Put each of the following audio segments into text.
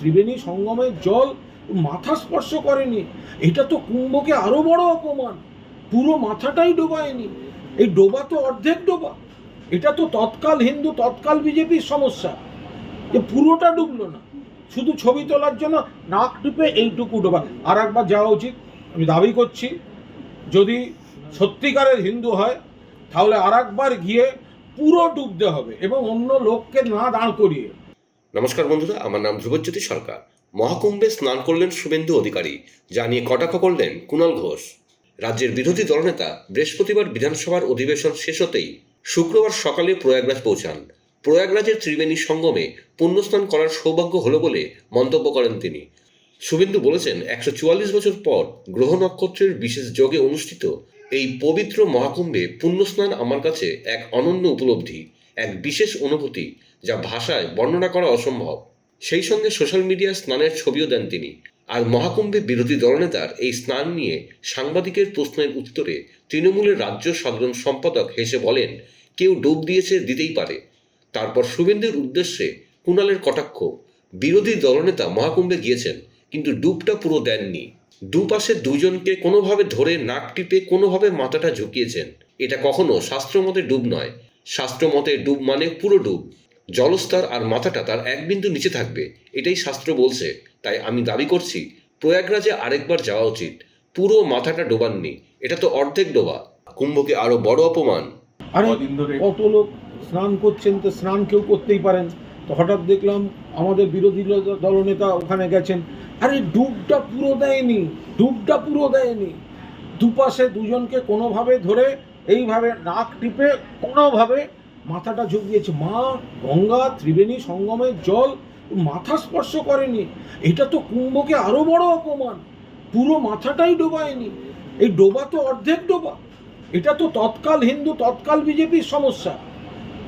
ত্রিবেণী সঙ্গমের জল মাথা স্পর্শ করেনি। এটা তো কুম্ভকে আরও বড় অপমান। পুরো মাথাটাই ডোবায়নি। এই ডোবা তো অর্ধেক ডোবা। এটা তো তৎকাল হিন্দু, তৎকাল বিজেপির সমস্যা। যে পুরোটা ডুবলো না। শুধু ছবি তোলার জন্য নাক টিপে এইটুকু ডোবা। আর একবার যাওয়া উচিত। আমি দাবি করছি, যদি সত্যিকারের হিন্দু হয়, তাহলে আর একবার গিয়ে পুরো ডুবতে হবে এবং অন্য লোককে না দাঁড় করিয়ে। নমস্কার বন্ধুরা, আমার নাম ধ্রুবজ্যোতি সরকার। মহাকুম্ভে স্নান করলেন শুভেন্দু অধিকারী, যা নিয়ে কটাক্ষ করলেন কুণাল ঘোষ। রাজ্যের বিরোধী দলনেতা বৃহস্পতিবার বিধানসভার অধিবেশন শেষ হতেই শুক্রবার সকালে প্রয়াগরাজ পৌঁছান। প্রয়াগরাজের ত্রিবেণী সঙ্গমে পুণ্যস্নান করার সৌভাগ্য হলো বলে মন্তব্য করেন তিনি। শুভেন্দু বলেছেন, একশো চুয়াল্লিশ বছর পর গ্রহ নক্ষত্রের বিশেষ যোগে অনুষ্ঠিত এই পবিত্র মহাকুম্ভে পুণ্যস্নান আমার কাছে এক অনন্য উপলব্ধি। বিশেষ অনুভূতি যা ভাষায় বর্ণনা করা অসম্ভব। সেই সঙ্গে সোশ্যাল মিডিয়ায় স্নানের ছবিও দেন তিনি। আর মহাকুম্ভে বিরোধী দলনেতার এই স্নান নিয়ে সাংবাদিকের প্রশ্নের উত্তরে তৃণমূলের রাজ্য সাধারণ সম্পাদক হেসে বলেন, কেউ ডুব দিয়েছে দিতেই পারে। তারপর শুভেন্দুর উদ্দেশ্যে কুণালের কটাক্ষ, বিরোধী দলনেতা মহাকুম্ভে গিয়েছেন, কিন্তু ডুবটা পুরো দেননি। দুপাশে দুজনকে কোনোভাবে ধরে নাক টিপে কোনোভাবে মাথাটা ঝুঁকিয়েছেন। এটা কখনো শাস্ত্রমতে ডুব নয়। শাস্ত্রমতে ডুব মানে পুরো ডুব। জলস্তর আর মাথাটা তার এক বিন্দু নিচে থাকবে এটাই শাস্ত্র বলছে। তাই আমি দাবি করছি প্রয়াগরাজে আরেকবার যাওয়া উচিত। পুরো মাথাটা ডোবাননি এটা তো অর্ধেক ডোবা। কুম্ভকে আরও বড় অপমান। আরে কদিন ধরে- কত লোক স্নান করছেন তো স্নান কেউ করতেই পারেন। তো হঠাৎ দেখলাম আমাদের বিরোধী দলনেতা ওখানে গেছেন। আরে ডুবটা পুরো দেয়নি ডুবটা পুরো দেয়নি। দুপাশে দুজনকে কোনোভাবে ধরে এইভাবে নাক টিপে কোনোভাবে মাথাটা ঝুঁকিয়েছে। মা, গঙ্গা, ত্রিবেণী সঙ্গমের জল, মাথা স্পর্শ করেনি। এটা তো কুম্ভকে আরও বড় অপমান। পুরো মাথাটাই ডোবায়নি। এই ডোবা তো অর্ধেক ডোবা। এটা তো তৎকাল হিন্দু, তৎকাল বিজেপির সমস্যা।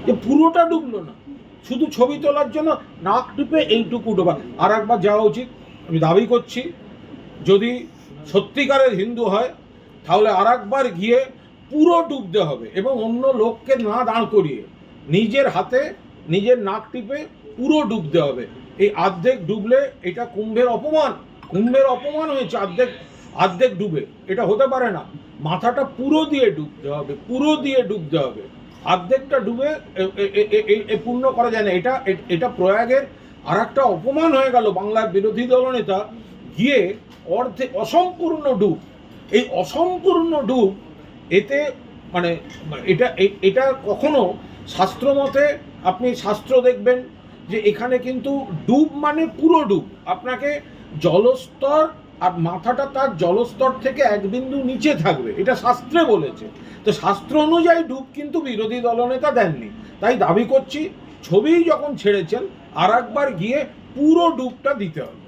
যে পুরোটা ডুবলো না। শুধু ছবি তোলার জন্য নাক টিপে এইটুকু ডোবা। আর একবার যাওয়া উচিত। আমি দাবি করছি, যদি সত্যিকারের হিন্দু হয়, তাহলে আর একবার গিয়ে পুরো ডুবতে হবে এবং অন্য লোককে না দাঁড় করিয়ে নিজের হাতে, নিজের নাক টিপে পুরো ডুবতে হবে। এই আর্ধেক ডুবলে এটা কুম্ভের অপমান। কুম্ভের অপমান হয়েছে অর্ধেক অর্ধেক ডুবে। এটা হতে পারে না। মাথাটা পুরো দিয়ে ডুবতে হবে, পুরো দিয়ে ডুবতে হবে। অর্ধেকটা ডুবে পূর্ণ করা যায় না। এটা এটা প্রয়াগের আর একটা অপমান হয়ে গেল বাংলার বিরোধী দলনেতা গিয়ে অর্ধে, অসম্পূর্ণ ডুব। এই অসম্পূর্ণ ডুব এতে মানে এটা এটা কখনো শাস্ত্রমতে আপনি শাস্ত্র দেখবেন যে এখানে কিন্তু ডুব মানে পুরো ডুব। আপনাকে জলস্তর আর মাথাটা তার জলস্তর থেকে এক বিন্দু নিচে থাকবে। এটা শাস্ত্রে বলেছে। তো শাস্ত্র অনুযায়ী ডুব কিন্তু বিরোধী দলনেতা দেননি। তাই দাবি করছি, ছবি যখন ছেড়েছেন আর একবার গিয়ে পুরো ডুবটা দিতে হবে।